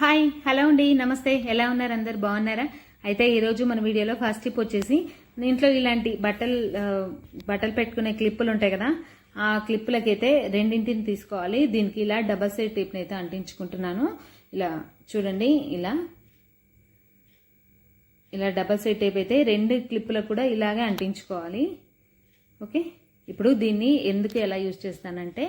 Hi hello అండి నమస్తే ఎలా ఉన్నారు అందరు బాగున్నారా? అయితే ఈరోజు మన వీడియోలో ఫస్ట్ టిప్ వచ్చేసి దీంట్లో ఇలాంటి బట్టలు బట్టలు పెట్టుకునే క్లిప్పులు ఉంటాయి కదా ఆ క్లిప్పులకైతే రెండింటిని తీసుకోవాలి. దీనికి ఇలా డబల్ సైడ్ టేప్ని అయితే అంటించుకుంటున్నాను. ఇలా చూడండి ఇలా. ఇలా డబల్ సైడ్ టేప్ అయితే రెండు క్లిప్పులకు కూడా ఇలాగే అంటించుకోవాలి. ఓకే? ఇప్పుడు దీన్ని ఎందుకు ఎలా యూజ్ చేస్తానంటే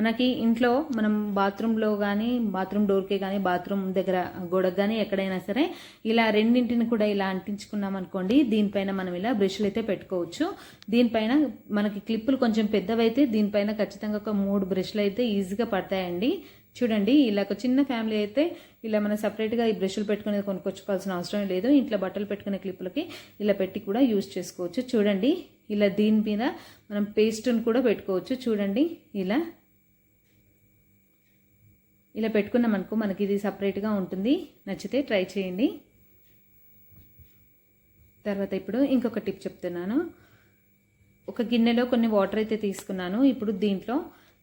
మనకి ఇంట్లో మనం బాత్రూంలో కానీ బాత్రూమ్ డోర్కే కానీ బాత్రూమ్ దగ్గర గోడకు కానీ ఎక్కడైనా సరే ఇలా రెండింటిని కూడా ఇలా అంటించుకున్నాం అనుకోండి దీనిపైన మనం ఇలా బ్రష్లు అయితే పెట్టుకోవచ్చు. దీనిపైన మనకి క్లిప్పులు కొంచెం పెద్దవైతే దీనిపైన ఖచ్చితంగా ఒక మూడు బ్రష్లు అయితే ఈజీగా పడతాయండి. చూడండి ఇలా ఒక చిన్న ఫ్యామిలీ అయితే ఇలా మనం సపరేట్గా ఈ బ్రష్లు పెట్టుకునేది కొనుక్కొచ్చుకోవాల్సిన అవసరం లేదు. ఇంట్లో బట్టలు పెట్టుకునే క్లిప్పులకి ఇలా పెట్టి కూడా యూజ్ చేసుకోవచ్చు. చూడండి ఇలా దీని మీద మనం పేస్ట్ని కూడా పెట్టుకోవచ్చు. చూడండి ఇలా ఇలా పెట్టుకున్నాం అనుకో మనకి ఇది సపరేట్గా ఉంటుంది. నచ్చితే ట్రై చేయండి. తర్వాత ఇప్పుడు ఇంకొక టిప్ చెప్తున్నాను. ఒక గిన్నెలో కొన్ని వాటర్ అయితే తీసుకున్నాను. ఇప్పుడు దీంట్లో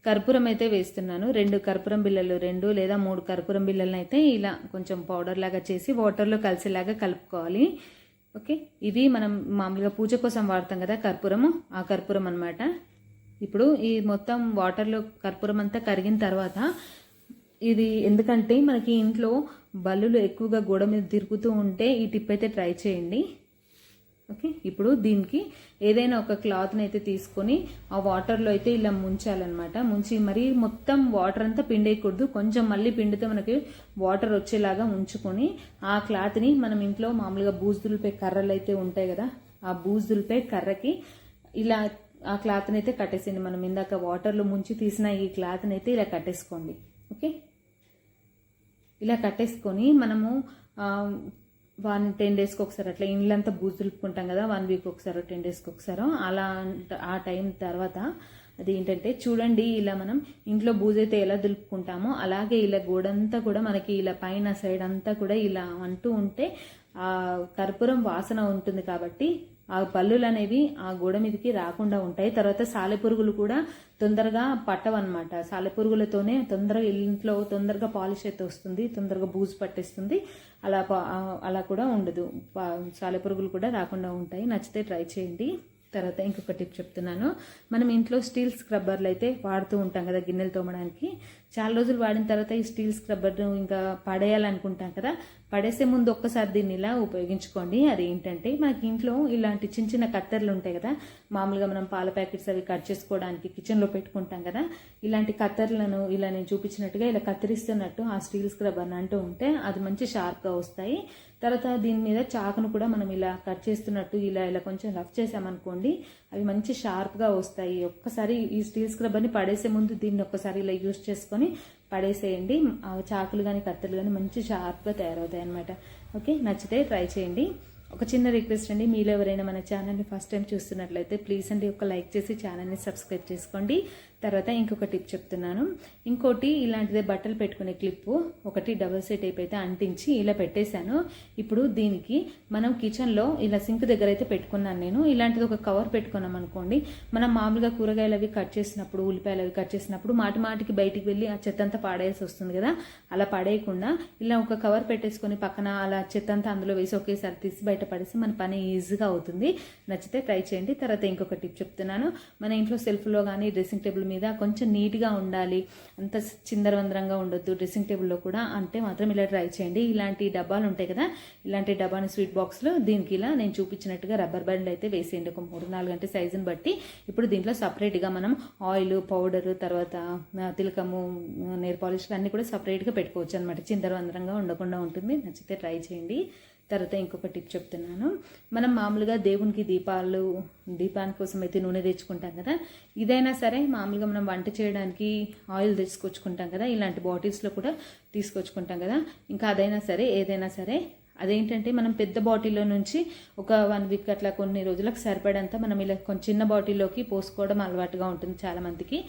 కర్పూరం అయితే వేస్తున్నాను. రెండు కర్పూరం బిళ్ళలు రెండు లేదా మూడు కర్పూరం బిళ్ళలను అయితే ఇలా కొంచెం పౌడర్ లాగా చేసి వాటర్లో కలిసేలాగా కలుపుకోవాలి. ఓకే? ఇవి మనం మామూలుగా పూజ కోసం వాడతాం కదా కర్పూరము? ఆ కర్పూరం అన్నమాట. ఇప్పుడు ఈ మొత్తం వాటర్లో కర్పూరం అంతా కరిగిన తర్వాత ఇది ఎందుకంటే మనకి ఇంట్లో బల్లులు ఎక్కువగా గోడ మీద తిరుగుతూ ఉంటే ఈ టిప్ అయితే ట్రై చేయండి. ఓకే ఇప్పుడు దీనికి ఏదైనా ఒక క్లాత్ని అయితే తీసుకొని ఆ వాటర్లో అయితే ఇలా ముంచాలన్నమాట. ముంచి మరీ మొత్తం వాటర్ అంతా పిండేయకూడదు. కొంచెం మళ్ళీ పిండితే మనకి వాటర్ వచ్చేలాగా ఉంచుకొని ఆ క్లాత్ని మనం ఇంట్లో మామూలుగా బూజులపై కర్రలు అయితే ఉంటాయి కదా ఆ బూజులపై కర్రకి ఇలా ఆ క్లాత్ని అయితే కట్టేసింది మనం ఇందాక వాటర్లో ముంచి తీసిన ఈ క్లాత్ని అయితే ఇలా కట్టేసుకోండి. ఓకే? ఇలా కట్టేసుకొని మనము వన్ టెన్ డేస్కి ఒకసారి అట్లా ఇండ్లంతా బూజు దులుపుకుంటాం కదా వన్ వీక్ ఒకసారో టెన్ డేస్కి ఒకసారో అలా ఆ టైం తర్వాత అది ఏంటంటే చూడండి ఇలా మనం ఇంట్లో బూజు అయితే ఎలా దులుపుకుంటామో అలాగే ఇలా గోడంతా కూడా మనకి ఇలా పైన సైడ్ అంతా కూడా ఇలా అంటూ ఉంటే ఆ కర్పూరం వాసన ఉంటుంది కాబట్టి ఆ పల్లులు అనేవి ఆ గోడ మీదకి రాకుండా ఉంటాయి. తర్వాత సాలెపురుగులు కూడా తొందరగా పట్టవన్నమాట. సాలెపురుగులతోనే తొందరగా ఇంట్లో తొందరగా పాలిష్ అయితే వస్తుంది తొందరగా బూజు పట్టేస్తుంది. అలా అలా కూడా ఉండదు. పా- సాలెపురుగులు కూడా రాకుండా ఉంటాయి. నచ్చితే ట్రై చేయండి. తర్వాత ఇంకొక టిప్ చెప్తున్నాను. మనం ఇంట్లో స్టీల్ స్క్రబ్బర్లు అయితే వాడుతూ ఉంటాం కదా గిన్నెలు తోమడానికి. చాలా రోజులు వాడిన తర్వాత ఈ స్టీల్ స్క్రబ్బర్ను ఇంకా పడేయాలనుకుంటాం కదా. పడేసే ముందు ఒక్కసారి దీన్ని ఇలా ఉపయోగించుకోండి. అది ఏంటంటే మనకి ఇంట్లో ఇలాంటి చిన్న చిన్న కత్తెరలు ఉంటాయి కదా. మామూలుగా మనం పాల ప్యాకెట్స్ అవి కట్ చేసుకోవడానికి కిచెన్లో పెట్టుకుంటాం కదా. ఇలాంటి కత్తెరలను ఇలా నేను చూపించినట్టుగా ఇలా కత్తిరిస్తున్నట్టు ఆ స్టీల్ స్క్రబ్బర్ అంటూ ఉంటే అది మంచి షార్ప్గా వస్తాయి. తర్వాత దీని మీద చాకును కూడా మనం ఇలా కట్ చేస్తున్నట్టు ఇలా ఇలా కొంచెం రఫ్ చేసామనుకోండి అవి మంచి షార్ప్గా వస్తాయి. ఒక్కసారి ఈ స్టీల్ స్క్రబ్బర్ని పడేసే ముందు దీన్ని ఒక్కసారి ఇలా యూస్ చేసుకొని పడేసేయండి. చాకులు కానీ కత్తెలు కానీ మంచి షార్ప్గా తయారవుతాయి అనమాట ఓకే? నచ్చితే ట్రై చేయండి. ఒక చిన్న రిక్వెస్ట్ అండి. మీలో ఎవరైనా మన ఛానల్ని ఫస్ట్ టైం చూస్తున్నట్లయితే ప్లీజ్ అండి ఒక లైక్ చేసి ఛానల్ని సబ్స్క్రైబ్ చేసుకోండి. తర్వాత ఇంకొక టిప్ చెప్తున్నాను. ఇంకోటి ఇలాంటిదే బట్టలు పెట్టుకునే క్లిప్పు ఒకటి డబుల్ సెట్ టైప్ అయితే అంటించి ఇలా పెట్టేశాను. ఇప్పుడు దీనికి మనం కిచెన్లో ఇలా సింక్ దగ్గర అయితే పెట్టుకున్నాను నేను. ఇలాంటిది ఒక కవర్ పెట్టుకున్నాం అనుకోండి మనం మామూలుగా కూరగాయలు అవి కట్ చేసినప్పుడు ఉల్లిపాయలు అవి కట్ చేసినప్పుడు మాటి మాటికి బయటికి వెళ్ళి ఆ చెత్త అంతా పాడేయాల్సి వస్తుంది కదా. అలా పడేయకుండా ఇలా ఒక కవర్ పెట్టేసుకొని పక్కన అలా చెత్త అంతా అందులో వేసి ఒకేసారి తీసి బయట పడేసి మన పని ఈజీగా అవుతుంది. నచ్చితే ట్రై చేయండి. తర్వాత ఇంకొక టిప్ చెప్తున్నాను. మన ఇంట్లో సెల్ఫ్లో కానీ డ్రెస్సింగ్ టేబుల్ మీద కొంచెం నీట్గా ఉండాలి. అంత చిందరవందరంగా ఉండొద్దు. డ్రెస్సింగ్ టేబుల్లో కూడా అంటే మాత్రం ఇలా ట్రై చేయండి. ఇలాంటి డబ్బాలు ఉంటాయి కదా ఇలాంటి డబ్బాని స్వీట్ బాక్స్లో దీనికి ఇలా నేను చూపించినట్టుగా రబ్బర్ బ్యాండ్ అయితే వేసేయండి. ఒక మూడు నాలుగు గంటల సైజుని బట్టి. ఇప్పుడు దీంట్లో సపరేట్గా మనం ఆయిల్ పౌడర్ తర్వాత తిలకము నేర్ పాలిష్లు అన్నీ కూడా సపరేట్గా పెట్టుకోవచ్చు అనమాట చిందరవందరంగా ఉండకుండా ఉంటుంది. నచ్చితే ట్రై చేయండి. తర్వాత ఇంకొక టిప్ చెప్తున్నాను. మనం మామూలుగా దేవునికి దీపాలు దీపాని కోసం అయితే నూనె తెచ్చుకుంటాం కదా. ఇదైనా సరే మామూలుగా మనం వంట చేయడానికి ఆయిల్ తెచ్చుకొచ్చుకుంటాం కదా. ఇలాంటి బాటిల్స్లో కూడా తీసుకొచ్చుకుంటాం కదా. ఇంకా అదైనా సరే ఏదైనా సరే అదేంటంటే మనం పెద్ద బాటిల్లో నుంచి ఒక వన్ వీక్ అట్లా కొన్ని రోజులకు సరిపడంత మనం ఇలా కొంచెం చిన్న బాటిల్లోకి పోసుకోవడం అలవాటుగా ఉంటుంది చాలా మందికి.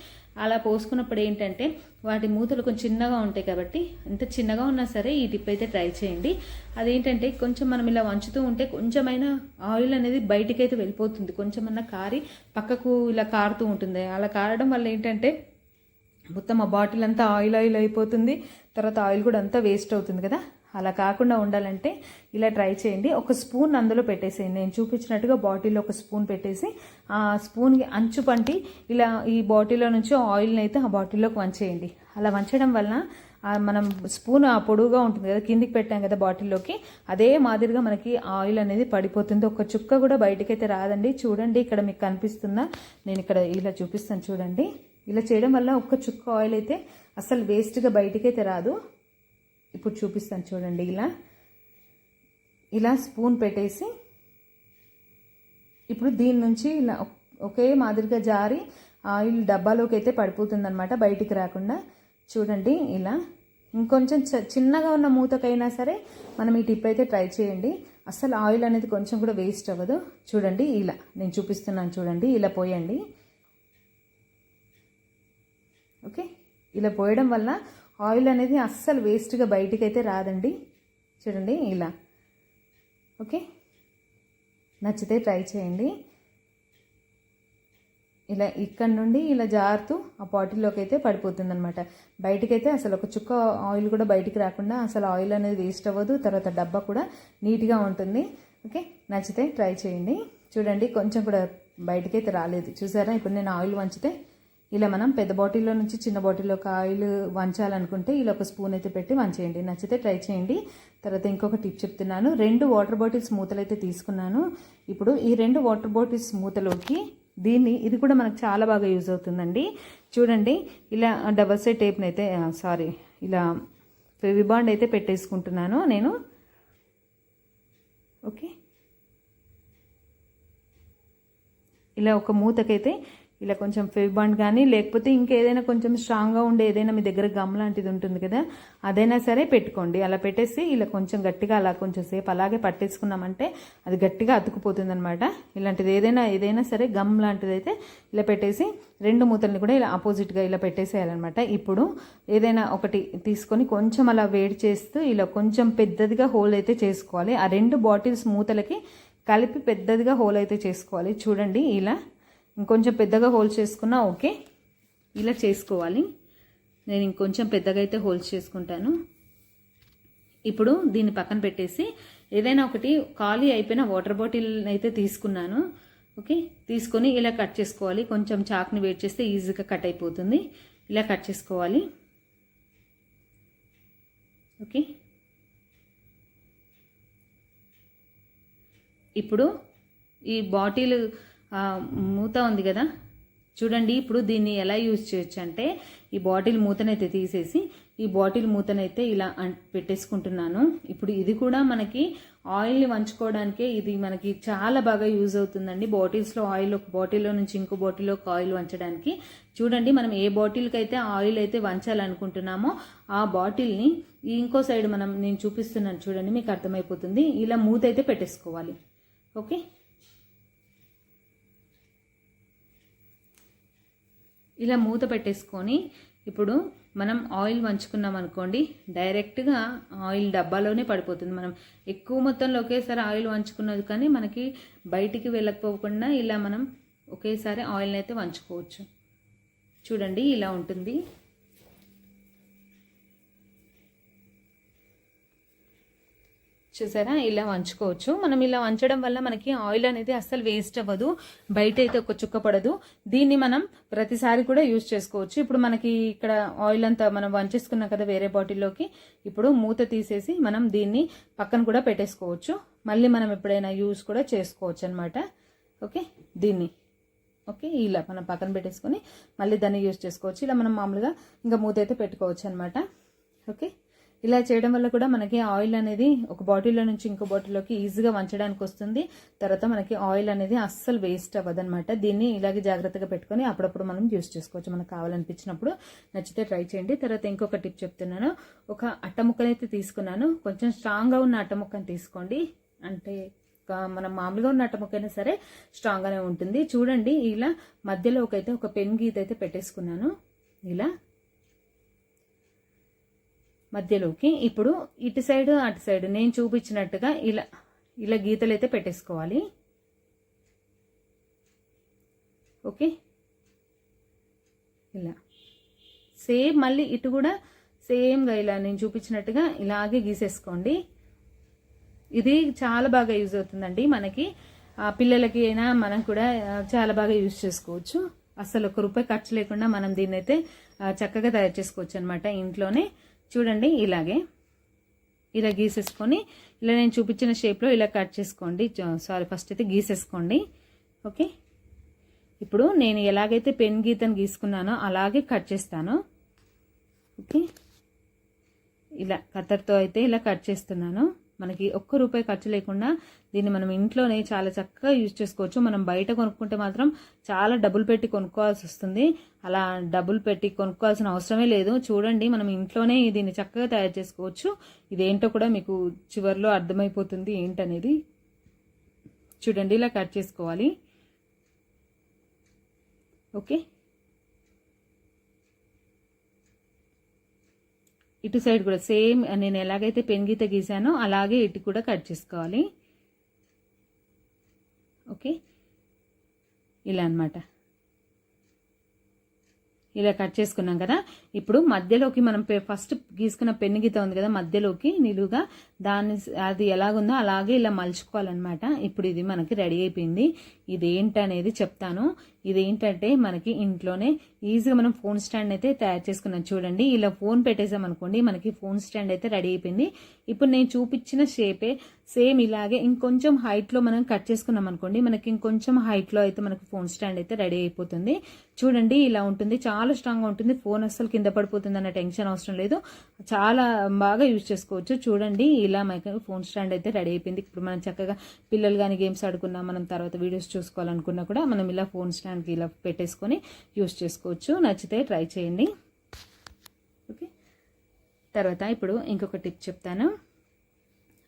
అలా పోసుకున్నప్పుడు ఏంటంటే వాటి మూతలు కొంచెం చిన్నగా ఉంటాయి కాబట్టి ఎంత చిన్నగా ఉన్నా సరే ఈ టిప్ అయితే ట్రై చేయండి. అదేంటంటే కొంచెం మనం ఇలా వంచుతూ ఉంటే కొంచెమైనా ఆయిల్ అనేది బయటికి అయితే వెళ్ళిపోతుంది. కొంచెమన్నా కారి పక్కకు ఇలా కారుతూ ఉంటుంది. అలా కారడం వల్ల ఏంటంటే మొత్తం ఆ బాటిల్ అంతా ఆయిల్ ఆయిల్ అయిపోతుంది. తర్వాత ఆయిల్ కూడా అంతా వేస్ట్ అవుతుంది కదా? అలా కాకుండా ఉండాలంటే ఇలా ట్రై చేయండి. ఒక స్పూన్ అందులో పెట్టేసేయండి. నేను చూపించినట్టుగా బాటిల్లో ఒక స్పూన్ పెట్టేసి ఆ స్పూన్కి అంచు పంటి ఇలా ఈ బాటిల్లో నుంచి ఆయిల్ని అయితే ఆ బాటిల్లోకి వంచేయండి. అలా వంచడం వలన మనం స్పూన్ ఆ పొడుగుగా ఉంటుంది కదా కిందికి పెట్టాం కదా బాటిల్లోకి అదే మాదిరిగా మనకి ఆయిల్ అనేది పడిపోతుంది. ఒక చుక్క కూడా బయటకైతే రాదండి. చూడండి ఇక్కడ మీకు కనిపిస్తుందా నేను ఇక్కడ ఇలా చూపిస్తాను చూడండి. ఇలా చేయడం వల్ల ఒక్క చుక్క ఆయిల్ అయితే అసలు వేస్ట్గా బయటకైతే రాదు. ఇప్పుడు చూపిస్తాను చూడండి ఇలా. ఇలా స్పూన్ పెట్టేసి ఇప్పుడు దీని నుంచి ఇలా ఒకే మాదిరిగా జారి ఆయిల్ డబ్బాలోకి అయితే పడిపోతుందనమాట బయటికి రాకుండా. చూడండి ఇలా. ఇంకొంచెం చ- చిన్నగా ఉన్న మూతకైనా సరే మనం ఈ టిప్ అయితే ట్రై చేయండి. అసలు ఆయిల్ అనేది కొంచెం కూడా వేస్ట్ అవ్వదు. చూడండి ఇలా. నేను చూపిస్తున్నాను చూడండి. ఇలా పోయండి. ఓకే? ఇలా పోయడం వల్ల ఆయిల్ అనేది అస్సలు వేస్ట్గా బయటికి అయితే రాదండి. చూడండి ఇలా. ఓకే? నచ్చితే ట్రై చేయండి. ఇలా ఇక్కడ నుండి ఇలా జారుతూ ఆ బాటిల్లోకి అయితే పడిపోతుంది అనమాట బయటకైతే అసలు ఒక చుక్క ఆయిల్ కూడా బయటికి రాకుండా అసలు ఆయిల్ అనేది వేస్ట్ అవ్వదు. తర్వాత డబ్బా కూడా నీట్గా ఉంటుంది. ఓకే? నచ్చితే ట్రై చేయండి. చూడండి కొంచెం కూడా బయటకైతే రాలేదు. చూసారా? ఇప్పుడు నేను ఆయిల్ వంచితే ఇలా మనం పెద్ద బాటిల్లో నుంచి చిన్న బాటిల్లోకి ఆయిల్ వంచాలనుకుంటే ఇలా ఒక స్పూన్ అయితే పెట్టి వంచేయండి. నచ్చితే ట్రై చేయండి. తర్వాత ఇంకొక టిప్ చెప్తున్నాను. రెండు వాటర్ బాటిల్స్ మూతలు అయితే తీసుకున్నాను. ఇప్పుడు ఈ రెండు వాటర్ బాటిల్స్ మూతలోకి దీన్ని ఇది కూడా మనకు చాలా బాగా యూజ్ అవుతుందండి. చూడండి ఇలా డబల్ సైడ్ టేప్ని అయితే సారీ ఇలా ఫెవిబాండ్ అయితే పెట్టేసుకుంటున్నాను నేను. ఓకే. ఇలా ఒక మూతకైతే ఇలా కొంచెం ఫెవిబాండ్ కానీ లేకపోతే ఇంకేదైనా కొంచెం స్ట్రాంగ్గా ఉండే ఏదైనా మీ దగ్గర గమ్ లాంటిది ఉంటుంది కదా అదైనా సరే పెట్టుకోండి. అలా పెట్టేసి ఇలా కొంచెం గట్టిగా అలా కొంచెం సేపు అలాగే పట్టేసుకున్నామంటే అది గట్టిగా అతుకుపోతుంది అనమాట ఇలాంటిది ఏదైనా ఏదైనా సరే గమ్ లాంటిది అయితే ఇలా పెట్టేసి రెండు మూతల్ని కూడా ఇలా ఆపోజిట్గా ఇలా పెట్టేసేయాలన్నమాట. ఇప్పుడు ఏదైనా ఒకటి తీసుకొని కొంచెం అలా వేడి చేస్తూ ఇలా కొంచెం పెద్దదిగా హోల్ అయితే చేసుకోవాలి. ఆ రెండు బాటిల్స్ మూతలకి కలిపి పెద్దదిగా హోల్ అయితే చేసుకోవాలి. చూడండి ఇలా ఇంకొంచెం పెద్దగా హోల్డ్ చేసుకున్నా ఓకే. ఇలా చేసుకోవాలి. నేను ఇంకొంచెం పెద్దగా అయితే హోల్డ్ చేసుకుంటాను. ఇప్పుడు దీన్ని పక్కన పెట్టేసి ఏదైనా ఒకటి ఖాళీ అయిపోయిన వాటర్ బాటిల్ అయితే తీసుకున్నాను. ఓకే. తీసుకొని ఇలా కట్ చేసుకోవాలి. కొంచెం చాక్ని వేడి చేస్తే ఈజీగా కట్ అయిపోతుంది. ఇలా కట్ చేసుకోవాలి. ఓకే. ఇప్పుడు ఈ బాటిల్ మూత ఉంది కదా. చూడండి ఇప్పుడు దీన్ని ఎలా యూజ్ చేయొచ్చు అంటే ఈ బాటిల్ మూతనైతే తీసేసి ఈ బాటిల్ మూతనైతే ఇలా పెట్టేసుకుంటున్నాను. ఇప్పుడు ఇది కూడా మనకి ఆయిల్ని వంచుకోవడానికే ఇది మనకి చాలా బాగా యూజ్ అవుతుందండి. బాటిల్స్లో ఆయిల్ ఒక బాటిల్లో నుంచి ఇంకో బాటిల్లోకి ఆయిల్ వంచడానికి. చూడండి మనం ఏ బాటిల్కి అయితే ఆయిల్ అయితే వంచాలనుకుంటున్నామో ఆ బాటిల్ని ఇంకో సైడ్ మనం నేను చూపిస్తున్నాను చూడండి మీకు అర్థమైపోతుంది. ఇలా మూత అయితే పెట్టేసుకోవాలి. ఓకే? ఇలా మూత పెట్టేసుకొని ఇప్పుడు మనం ఆయిల్ వంచుకున్నాం అనుకోండి డైరెక్ట్గా ఆయిల్ డబ్బాలోనే పడిపోతుంది. మనం ఎక్కువ మొత్తంలో ఒకేసారి ఆయిల్ వంచుకున్నది కానీ మనకి బయటికి వెళ్ళకపోకుండా ఇలా మనం ఒకేసారి ఆయిల్ని అయితే వంచుకోవచ్చు. చూడండి ఇలా ఉంటుంది. చూసారా? ఇలా వంచుకోవచ్చు. మనం ఇలా వంచడం వల్ల మనకి ఆయిల్ అనేది అస్సలు వేస్ట్ అవ్వదు. బయట అయితే ఒక చుక్క పడదు. దీన్ని మనం ప్రతిసారి కూడా యూజ్ చేసుకోవచ్చు. ఇప్పుడు మనకి ఇక్కడ ఆయిల్ అంతా మనం వంచేసుకున్నాం కదా వేరే బాటిల్లోకి. ఇప్పుడు మూత తీసేసి మనం దీన్ని పక్కన కూడా పెట్టేసుకోవచ్చు. మళ్ళీ మనం ఎప్పుడైనా యూజ్ కూడా చేసుకోవచ్చు అనమాట ఓకే? దీన్ని. ఓకే? ఇలా మనం పక్కన పెట్టేసుకొని మళ్ళీ దాన్ని యూజ్ చేసుకోవచ్చు. ఇలా మనం మామూలుగా ఇంకా మూత అయితే పెట్టుకోవచ్చు అనమాట ఓకే? ఇలా చేయడం వల్ల కూడా మనకి ఆయిల్ అనేది ఒక బాటిల్లో నుంచి ఇంకో బాటిల్లోకి ఈజీగా వంచడానికి వస్తుంది. తర్వాత మనకి ఆయిల్ అనేది అస్సలు వేస్ట్ అవ్వదన్నమాట. దీన్ని ఇలాగే జాగ్రత్తగా పెట్టుకొని అప్పుడప్పుడు మనం యూస్ చేసుకోవచ్చు. మనకు కావాలనిపించినప్పుడు నచ్చితే ట్రై చేయండి. తర్వాత ఇంకొక టిప్ చెప్తున్నాను. ఒక అట్ట ముక్కనైతే తీసుకున్నాను. కొంచెం స్ట్రాంగ్గా ఉన్న అట్ట ముక్కను తీసుకోండి. అంటే ఒక మనం మామూలుగా ఉన్న అట్ట ముక్కైనా సరే స్ట్రాంగ్గానే ఉంటుంది. చూడండి ఇలా మధ్యలో ఒకైతే ఒక పెన్ గీత అయితే పెట్టేసుకున్నాను. ఇలా మధ్యలోకి. ఇప్పుడు ఇటు సైడ్ అటు సైడ్. నేను చూపించినట్టుగా ఇలా ఇలా గీతలు అయితే పెట్టేసుకోవాలి. ఓకే? ఇలా. సేమ్ మళ్ళీ ఇటు కూడా సేమ్గా ఇలా నేను చూపించినట్టుగా ఇలాగే గీసేసుకోండి. ఇది చాలా బాగా యూజ్ అవుతుందండి మనకి. ఆ, పిల్లలకి అయినా మనం కూడా చాలా బాగా యూజ్ చేసుకోవచ్చు. అసలు ఒక రూపాయి ఖర్చు లేకుండా మనం దీన్నైతే చక్కగా తయారు చేసుకోవచ్చు అనమాట ఇంట్లోనే. చూడండి ఇలాగే. ఇలా గీసేసుకొని ఇలా నేను చూపించిన షేప్లో ఇలా కట్ చేసుకోండి. సారీ ఫస్ట్ అయితే గీసేసుకోండి. ఓకే? ఇప్పుడు నేను ఎలాగైతే పెన్ గీతను గీసుకున్నానో అలాగే కట్ చేస్తాను. ఓకే? ఇలా కత్తర్తో అయితే ఇలా కట్ చేస్తున్నాను. మనకి ఒక్క రూపాయి ఖర్చు లేకుండా దీన్ని మనం ఇంట్లోనే చాలా చక్కగా యూజ్ చేసుకోవచ్చు. మనం బయట కొనుక్కుంటే మాత్రం చాలా డబ్బులు పెట్టి కొనుక్కోవాల్సి వస్తుంది. అలా డబ్బులు పెట్టి కొనుక్కోవాల్సిన అవసరమే లేదు. చూడండి మనం ఇంట్లోనే దీన్ని చక్కగా తయారు చేసుకోవచ్చు. ఇదేంటో కూడా మీకు చివరిలో అర్థమైపోతుంది ఏంటనేది. చూడండి ఇలా కట్ చేసుకోవాలి. ఓకే. ఇటు సైడ్ కూడా సేమ్ నేను ఎలాగైతే పెన్ గీత గీసానో అలాగే ఇటు కూడా కట్ చేసుకోవాలి. ఓకే? ఇలా అన్నమాట. ఇలా కట్ చేసుకున్నాం కదా. ఇప్పుడు మధ్యలోకి మనం పె- ఫస్ట్ గీసుకున్న పెన్ను గీత ఉంది కదా మధ్యలోకి నిలువుగా దాన్ని అది ఎలాగుందో అలాగే ఇలా మలుచుకోవాలన్నమాట. ఇప్పుడు ఇది మనకి రెడీ అయిపోయింది. ఇది ఏంటనేది చెప్తాను. ఇదేంటంటే మనకి ఇంట్లోనే ఈజీగా మనం ఫోన్ స్టాండ్ అయితే తయారు చేసుకున్నాం. చూడండి ఇలా ఫోన్ పెట్టేసాం అనుకోండి మనకి ఫోన్ స్టాండ్ అయితే రెడీ అయిపోయింది. ఇప్పుడు నేను చూపించిన షేపే సేమ్ ఇలాగే ఇంకొంచెం హైట్లో మనం కట్ చేసుకున్నాం అనుకోండి మనకి ఇంకొంచెం హైట్లో అయితే మనకి ఫోన్ స్టాండ్ అయితే రెడీ అయిపోతుంది. చూడండి ఇలా ఉంటుంది. చాలా స్ట్రాంగ్గా ఉంటుంది. ఫోన్ అస్సలు కింద పడిపోతుంది అన్న టెన్షన్ అవసరం లేదు. చాలా బాగా యూజ్ చేసుకోవచ్చు. చూడండి ఇలా మనకి ఫోన్ స్టాండ్ అయితే రెడీ అయిపోయింది. ఇప్పుడు మనం చక్కగా పిల్లలు కానీ గేమ్స్ ఆడుకున్నా మనం తర్వాత వీడియోస్ చూసుకోవాలనుకున్నా కూడా మనం ఇలా ఫోన్ స్టాండ్ స్టాండ్కి ఇలా పెట్టేసుకొని యూస్ చేసుకోవచ్చు. నచ్చితే ట్రై చేయండి. ఓకే. తర్వాత ఇప్పుడు ఇంకొక టిప్ చెప్తాను.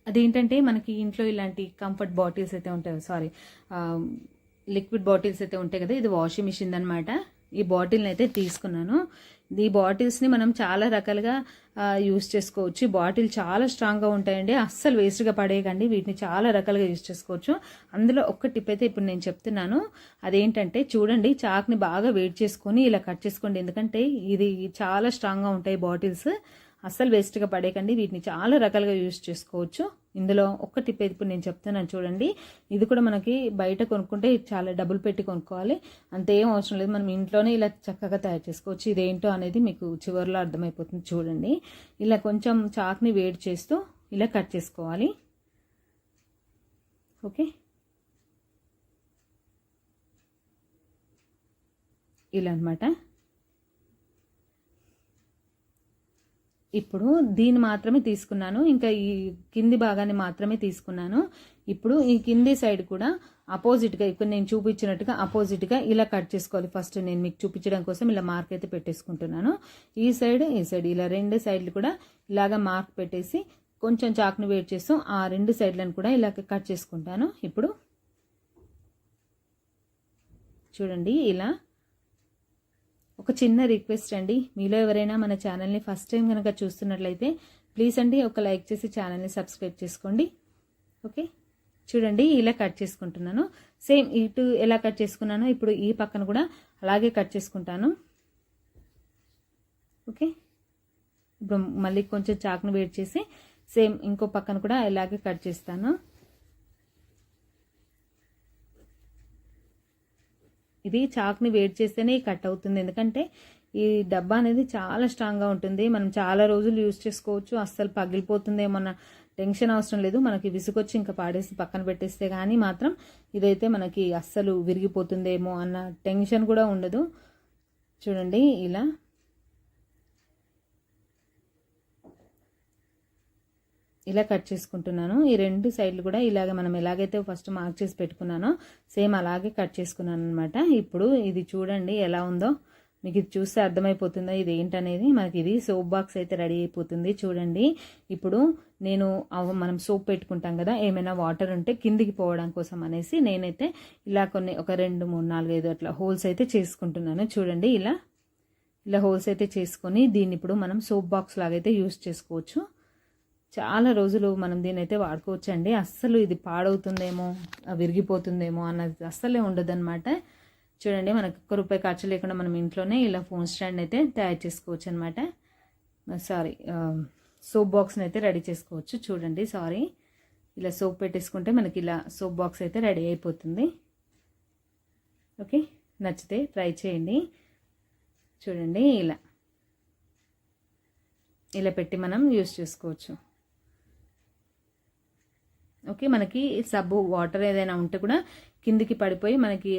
అదేంటంటే మనకి ఇంట్లో ఇలాంటి కంఫర్ట్ బాటిల్స్ అయితే ఉంటాయి. సారీ లిక్విడ్ బాటిల్స్ అయితే ఉంటాయి కదా ఇది వాషింగ్ మిషన్ అనమాట ఈ బాటిల్ని అయితే తీసుకున్నాను. ఈ బాటిల్స్ని మనం చాలా రకాలుగా యూస్ చేసుకోవచ్చు. ఈ బాటిల్ చాలా స్ట్రాంగ్గా ఉంటాయండి. అస్సలు వేస్ట్గా పడేయకండి. వీటిని చాలా రకాలుగా యూస్ చేసుకోవచ్చు. అందులో ఒక్క టిప్ అయితే ఇప్పుడు నేను చెప్తున్నాను. అదేంటంటే చూడండి చాక్ని బాగా వేడి చేసుకొని ఇలా కట్ చేసుకోండి. ఎందుకంటే ఇది చాలా స్ట్రాంగ్గా ఉంటాయి బాటిల్స్. అస్సలు వేస్ట్గా పడేయకండి. వీటిని చాలా రకాలుగా యూజ్ చేసుకోవచ్చు. ఇందులో ఒక్క టిప్ ఇప్పుడు నేను చెప్తున్నాను చూడండి. ఇది కూడా మనకి బయట కొనుక్కుంటే చాలా డబ్బులు పెట్టి కొనుక్కోవాలి. అంతేం అవసరం లేదు. మనం ఇంట్లోనే ఇలా చక్కగా తయారు చేసుకోవచ్చు. ఇదేంటో అనేది మీకు చివరిలో అర్థమైపోతుంది చూడండి. ఇలా కొంచెం చాక్ని వేడి చేస్తూ ఇలా కట్ చేసుకోవాలి. ఓకే? ఇలా అనమాట ఇప్పుడు దీన్ని మాత్రమే తీసుకున్నాను. ఇంకా ఈ కింది భాగాన్ని మాత్రమే తీసుకున్నాను. ఇప్పుడు ఈ కింది సైడ్ కూడా అపోజిట్గా ఇప్పుడు నేను చూపించినట్టుగా అపోజిట్గా ఇలా కట్ చేసుకోవాలి. ఫస్ట్ నేను మీకు చూపించడం కోసం ఇలా మార్క్ అయితే పెట్టేసుకుంటున్నాను. ఈ సైడ్ ఈ సైడ్ ఇలా రెండు సైడ్లు కూడా ఇలాగా మార్క్ పెట్టేసి కొంచెం చాక్ను వేట్ చేస్తూ ఆ రెండు సైడ్లను కూడా ఇలా కట్ చేసుకుంటాను. ఇప్పుడు చూడండి ఇలా ఒక చిన్న రిక్వెస్ట్ అండి. మీలో ఎవరైనా మన ఛానల్ని ఫస్ట్ టైం కనుక చూస్తున్నట్లయితే ప్లీజ్ అండి ఒక లైక్ చేసి ఛానల్ని సబ్స్క్రైబ్ చేసుకోండి. ఓకే? చూడండి ఇలా కట్ చేసుకుంటున్నాను. సేమ్ ఇటు ఎలా కట్ చేసుకున్నానో ఇప్పుడు ఈ పక్కన కూడా అలాగే కట్ చేసుకుంటాను. ఓకే? ఇప్పుడు మళ్ళీ కొంచెం చాకును వేడి చేసి సేమ్ ఇంకో పక్కన కూడా ఇలాగే కట్ చేస్తాను. ఇది చాక్ని వేడి చేస్తేనే కట్ అవుతుంది. ఎందుకంటే ఈ డబ్బా అనేది చాలా స్ట్రాంగ్గా ఉంటుంది. మనం చాలా రోజులు యూజ్ చేసుకోవచ్చు. అస్సలు పగిలిపోతుందేమన్న టెన్షన్ అవసరం లేదు. మనకి విసుగొచ్చి ఇంకా పాడేసి పక్కన పెట్టేస్తే కానీ మాత్రం ఇదైతే మనకి అస్సలు విరిగిపోతుందేమో అన్న టెన్షన్ కూడా ఉండదు. చూడండి ఇలా ఇలా కట్ చేసుకుంటున్నాను. ఈ రెండు సైడ్లు కూడా ఇలాగే మనం ఎలాగైతే ఫస్ట్ మార్క్ చేసి పెట్టుకున్నానో సేమ్ అలాగే కట్ చేసుకున్నాను అనమాట ఇప్పుడు ఇది చూడండి ఎలా ఉందో. మీకు ఇది చూస్తే అర్థమైపోతుందో ఇది ఏంటనేది? మనకి ఇది సోప్ బాక్స్ అయితే రెడీ అయిపోతుంది చూడండి. ఇప్పుడు నేను అవ- మనం సోప్ పెట్టుకుంటాం కదా ఏమైనా వాటర్ ఉంటే కిందికి పోవడం కోసం అనేసి నేనైతే ఇలా కొన్ని ఒక రెండు మూడు నాలుగు ఐదు అట్లా హోల్స్ అయితే చేసుకుంటున్నాను చూడండి ఇలా. ఇలా హోల్స్ అయితే చేసుకొని దీన్ని ఇప్పుడు మనం సోప్ బాక్స్ లాగైతే యూస్ చేసుకోవచ్చు. చాలా రోజులు మనం దీన్ని అయితే వాడుకోవచ్చండి. అస్సలు ఇది పాడవుతుందేమో విరిగిపోతుందేమో అన్నది అస్సలే ఉండదన్నమాట. చూడండి మనకు ఒక్క రూపాయి ఖర్చు లేకుండా మనం ఇంట్లోనే ఇలా ఫోన్ స్టాండ్ అయితే తయారు చేసుకోవచ్చు అనమాట సారీ సోప్ బాక్స్ని అయితే రెడీ చేసుకోవచ్చు. చూడండి సారీ. ఇలా సోప్ పెట్టేసుకుంటే మనకి ఇలా సోప్ బాక్స్ అయితే రెడీ అయిపోతుంది. ఓకే నచ్చితే ట్రై చేయండి. చూడండి ఇలా. ఇలా పెట్టి మనం యూస్ చేసుకోవచ్చు. ఓకే మనకి సబ్బు వాటర్ ఏదైనా ఉంటే కూడా కిందికి పడిపోయి మనకి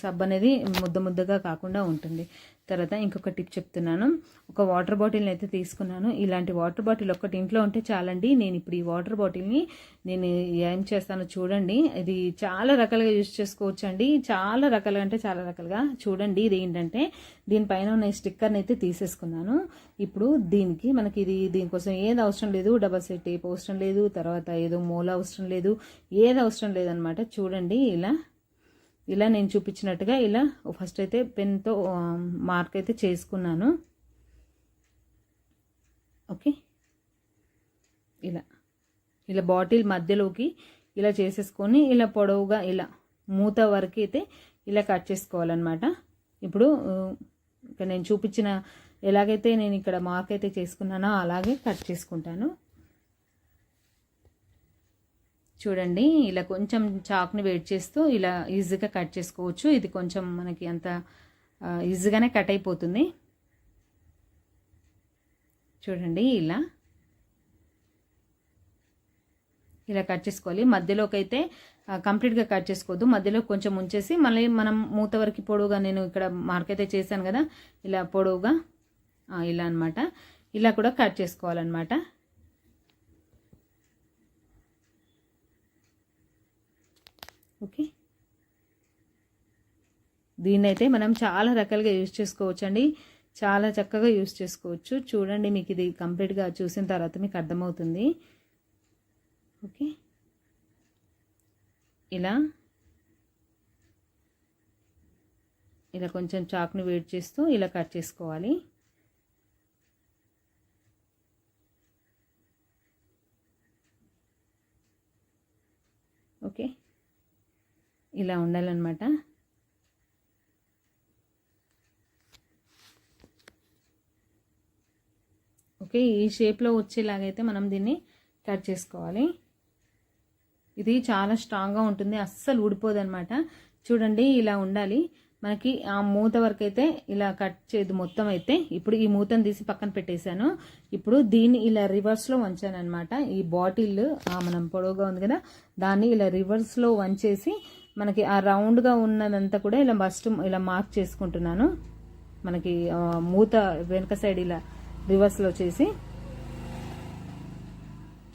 సబ్బు అనేది ముద్ద ముద్దగా కాకుండా ఉంటుంది. తర్వాత ఇంకొక టిప్ చెప్తున్నాను. ఒక వాటర్ బాటిల్ని అయితే తీసుకున్నాను. ఇలాంటి వాటర్ బాటిల్ ఒక్కటి ఇంట్లో ఉంటే చాలండి. నేను ఇప్పుడు ఈ వాటర్ బాటిల్ని నేను ఏం చేస్తానో చూడండి. ఇది చాలా రకాలుగా యూజ్ చేసుకోవచ్చు అండి చాలా రకాలుగా అంటే చాలా రకాలుగా. చూడండి ఇది ఏంటంటే దీనిపైన ఉన్న స్టిక్కర్ని అయితే తీసేసుకున్నాను. ఇప్పుడు దీనికి మనకి ఇది దీనికోసం ఏది అవసరం లేదు. డబల్ సెట్ టేప్ అవసరం లేదు. తర్వాత ఏదో మూల అవసరం లేదు. ఏది అవసరం లేదనమాట. చూడండి ఇలా ఇలా నేను చూపించినట్టుగా ఇలా ఫస్ట్ అయితే పెన్తో మార్క్ అయితే చేసుకున్నాను. ఓకే? ఇలా. ఇలా బాటిల్ మధ్యలోకి ఇలా చేసేసుకొని ఇలా పొడవుగా ఇలా మూత వరకు అయితే ఇలా కట్ చేసుకోవాలన్నమాట. ఇప్పుడు ఇక నేను చూపించిన ఎలాగైతే నేను ఇక్కడ మార్క్ అయితే చేసుకున్నానో అలాగే కట్ చేసుకుంటాను. చూడండి ఇలా కొంచెం చాక్ని వెయిట్ చేస్తూ ఇలా ఈజీగా కట్ చేసుకోవచ్చు. ఇది కొంచెం మనకి అంత ఈజీగానే కట్ అయిపోతుంది. చూడండి ఇలా. ఇలా కట్ చేసుకోవాలి. మధ్యలోకి అయితే కంప్లీట్గా కట్ చేసుకోవద్దు. మధ్యలో కొంచెం ఉంచేసి మళ్ళీ మనం మూత వరకు పొడవుగా నేను ఇక్కడ మార్క్ అయితే చేశాను కదా ఇలా పొడవుగా ఇలా అనమాట ఇలా కూడా కట్ చేసుకోవాలన్నమాట. ఓకే. దీన్ని అయితే మనం చాలా రకాలుగా యూజ్ చేసుకోవచ్చు అండి చాలా చక్కగా యూజ్ చేసుకోవచ్చు. చూడండి మీకు ఇది కంప్లీట్గా చూసిన తర్వాత మీకు అర్థమవుతుంది. ఓకే. ఇలా. ఇలా కొంచెం చాక్ని వేడి చేస్తూ ఇలా కట్ చేసుకోవాలి ఓకే ఇలా ఉండాలన్నమాట. ఓకే ఈ షేప్లో వచ్చేలాగైతే మనం దీన్ని కట్ చేసుకోవాలి. ఇది చాలా స్ట్రాంగ్గా ఉంటుంది అస్సలు ఊడిపోదు అనమాట చూడండి ఇలా ఉండాలి. మనకి ఆ మూత వరకు అయితే ఇలా కట్ చేయదు మొత్తం అయితే ఇప్పుడు ఈ మూతను తీసి పక్కన పెట్టేశాను. ఇప్పుడు దీన్ని ఇలా రివర్స్లో వంచాను అనమాట ఈ బాటిల్ మనం పొడవుగా ఉంది కదా దాన్ని ఇలా రివర్స్లో వంచేసి మనకి ఆ రౌండ్గా ఉన్నదంతా కూడా ఇలా ఫస్ట్ ఇలా మార్క్ చేసుకుంటున్నాను. మనకి మూత వెనక సైడ్ ఇలా రివర్స్లో చేసి.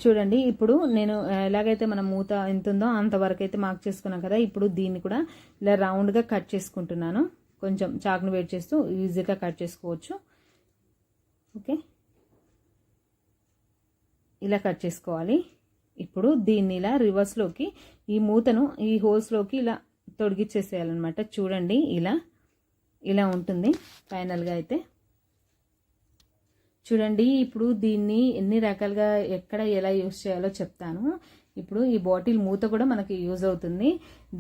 చూడండి ఇప్పుడు నేను ఎలాగైతే మన మూత ఎంత ఉందో అంతవరకు అయితే మార్క్ చేసుకున్నాం కదా ఇప్పుడు దీన్ని కూడా ఇలా రౌండ్గా కట్ చేసుకుంటున్నాను. కొంచెం చాకును వెయిట్ చేస్తూ ఈజీగా కట్ చేసుకోవచ్చు. ఓకే? ఇలా కట్ చేసుకోవాలి. ఇప్పుడు దీన్ని ఇలా రివర్స్లోకి ఈ మూతను ఈ హోల్స్లోకి ఇలా తొడిగిచ్చేసేయాలన్నమాట. చూడండి ఇలా ఇలా ఉంటుంది. ఫైనల్గా అయితే. చూడండి ఇప్పుడు దీన్ని ఎన్ని రకాలుగా ఎక్కడ ఎలా యూస్ చేయాలో చెప్తాను. ఇప్పుడు ఈ బాటిల్ మూత కూడా మనకి యూజ్ అవుతుంది.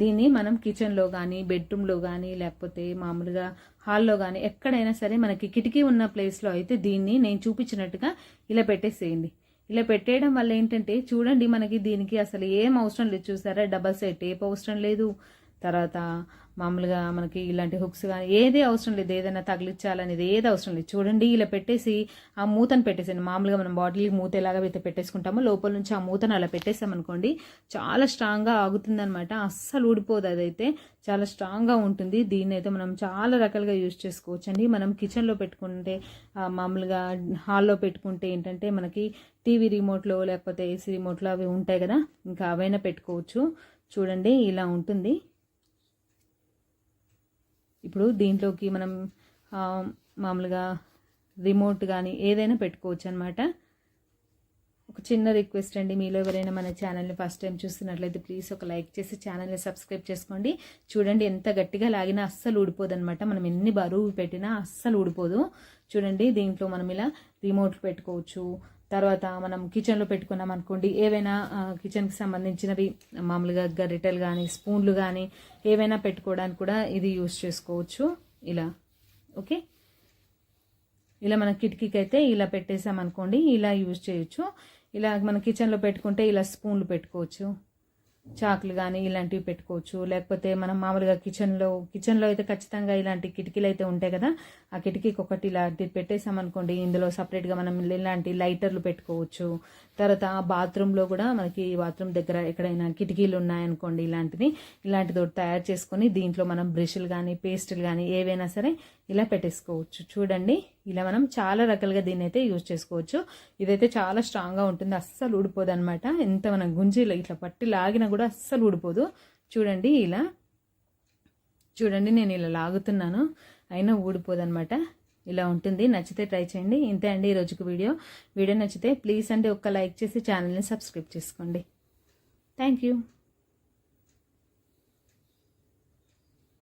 దీన్ని మనం కిచెన్లో కానీ బెడ్రూమ్లో కానీ లేకపోతే మామూలుగా హాల్లో కానీ ఎక్కడైనా సరే మనకి కిటికీ ఉన్న ప్లేస్లో అయితే దీన్ని నేను చూపించినట్టుగా ఇలా పెట్టేసేయండి. ఇలా పెట్టేయడం వల్ల ఏంటంటే చూడండి మనకి దీనికి అసలు ఏం అవసరం లేదు చూసారా? డబల్ సైడ్ టేప్ అవసరం లేదు. తర్వాత మామూలుగా మనకి ఇలాంటి హుక్స్ కానీ ఏది అవసరం లేదు ఏదైనా తగిలించాలనేది ఏది అవసరం లేదు. చూడండి ఇలా పెట్టేసి ఆ మూతను పెట్టేసాను మామూలుగా మనం బాటిల్ మూత ఎలాగ అయితే పెట్టేసుకుంటామో లోపల నుంచి ఆ మూతను అలా పెట్టేసామనుకోండి చాలా స్ట్రాంగ్గా ఆగుతుందనమాట అస్సలు ఊడిపోదు అదైతే. చాలా స్ట్రాంగ్గా ఉంటుంది. దీన్ని అయితే మనం చాలా రకాలుగా యూజ్ చేసుకోవచ్చు అండి మనం కిచెన్లో పెట్టుకుంటే మామూలుగా హాల్లో పెట్టుకుంటే ఏంటంటే మనకి టీవీ రిమోట్లో లేకపోతే ఏసీ రిమోట్లో అవి ఉంటాయి కదా ఇంకా అవైనా పెట్టుకోవచ్చు. చూడండి ఇలా ఉంటుంది. ఇప్పుడు దీంట్లోకి మనం మామూలుగా రిమోట్ కానీ ఏదైనా పెట్టుకోవచ్చు అనమాట ఒక చిన్న రిక్వెస్ట్ అండి మీలో ఎవరైనా మన ఛానల్ని ఫస్ట్ టైం చూస్తున్నట్లయితే ప్లీజ్ ఒక లైక్ చేసి ఛానల్ని సబ్స్క్రైబ్ చేసుకోండి. చూడండి ఎంత గట్టిగా లాగినా అస్సలు ఊడిపోదు అనమాట మనం ఎన్ని బరువు పెట్టినా అస్సలు ఊడిపోదు. చూడండి దీంట్లో మనం ఇలా రిమోట్లు పెట్టుకోవచ్చు. తర్వాత మనం కిచెన్లో పెట్టుకున్నాం అనుకోండి ఏవైనా కిచెన్కి సంబంధించినవి మామూలుగా గరిటెలు కానీ స్పూన్లు కానీ ఏవైనా పెట్టుకోవడానికి కూడా ఇది యూస్ చేసుకోవచ్చు. ఇలా ఓకే? ఇలా మన కిటికీకి అయితే ఇలా పెట్టేసాం అనుకోండి ఇలా యూజ్ చేయొచ్చు. ఇలా మన కిచెన్లో పెట్టుకుంటే ఇలా స్పూన్లు పెట్టుకోవచ్చు. చాకులు కానీ ఇలాంటివి పెట్టుకోవచ్చు. లేకపోతే మనం మామూలుగా కిచెన్లో కిచెన్లో అయితే ఖచ్చితంగా ఇలాంటి కిటికీలు అయితే ఉంటాయి కదా. ఆ కిటికీకి ఒకటి ఇలాంటి పెట్టేసామనుకోండి ఇందులో సపరేట్గా మనం ఇలాంటి లైటర్లు పెట్టుకోవచ్చు. తర్వాత ఆ బాత్రూంలో కూడా మనకి బాత్రూమ్ దగ్గర ఎక్కడైనా కిటికీలు ఉన్నాయనుకోండి ఇలాంటివి ఇలాంటిది ఒకటి తయారు చేసుకొని దీంట్లో మనం బ్రష్లు కానీ పేస్టులు కానీ ఏవైనా సరే ఇలా పెట్టేసుకోవచ్చు. చూడండి. ఇలా మనం చాలా రకాలుగా దీన్ని అయితే యూజ్ చేసుకోవచ్చు. ఇదైతే చాలా స్ట్రాంగ్గా ఉంటుంది. అస్సలు ఊడిపోదు అనమాట ఎంత మనం గుంజీలో ఇట్లా పట్టి లాగినా కూడా అస్సలు ఊడిపోదు. చూడండి ఇలా. చూడండి నేను ఇలా లాగుతున్నాను. అయినా ఊడిపోదు అనమాట ఇలా ఉంటుంది. నచ్చితే ట్రై చేయండి. ఇంతే అండి ఈ రోజుకి వీడియో. వీడియో నచ్చితే ప్లీజ్ అంటే ఒక్క లైక్ చేసి ఛానల్ని సబ్స్క్రైబ్ చేసుకోండి. Thank you.